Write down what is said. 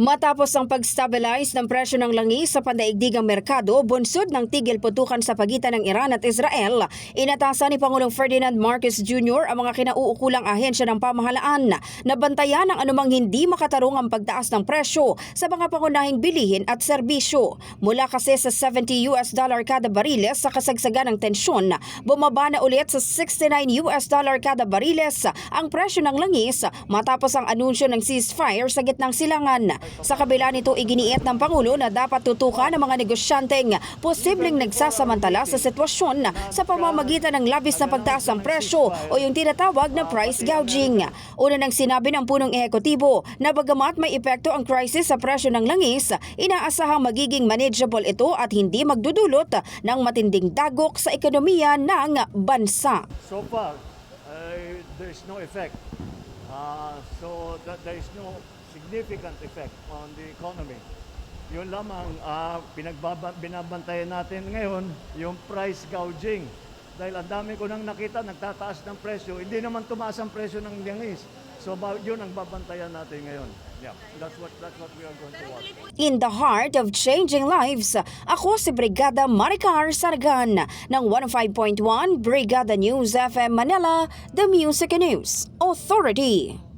Matapos ang pag-stabilize ng presyo ng langis sa pandaigdigang merkado, bunsod ng tigil putukan sa pagitan ng Iran at Israel, inatasan ni Pangulong Ferdinand Marcos Jr. ang mga kinauukulang ahensya ng pamahalaan na bantayan ang anumang hindi makatarong ang pagtaas ng presyo sa mga pangunahing bilihin at serbisyo. Mula kasi sa 70 US dollar kada bariles sa kasagsagan ng tensyon, bumaba na ulit sa 69 US dollar kada bariles ang presyo ng langis matapos ang anunsyo ng ceasefire sa gitnang silangan. Sa kabila nito, iginiit ng Pangulo na dapat tutukan ng mga negosyanteng posibleng nagsasamantala sa sitwasyon sa pamamagitan ng labis na pagtaas ng presyo o yung tinatawag na price gouging. Una nang sinabi ng punong ehekutibo na bagamat may epekto ang crisis sa presyo ng langis, inaasahang magiging manageable ito at hindi magdudulot ng matinding dagok sa ekonomiya ng bansa. So far, uh, there is no effect. Uh, so that there is no significant effect on the economy. Yun lamang, uh, pinagbaba, binabantayan natin ngayon, yung price gouging. Dahil ang dami ko nang nakita, nagtataas ng presyo. Hindi naman tumaas ang presyo ng langis. So yun ang babantayan natin ngayon. Yeah, that's what that's what we are going to watch. In the heart of changing lives, ako si Brigada Maricar Saragan ng 105.1 Brigada News FM Manila, The Music News Authority.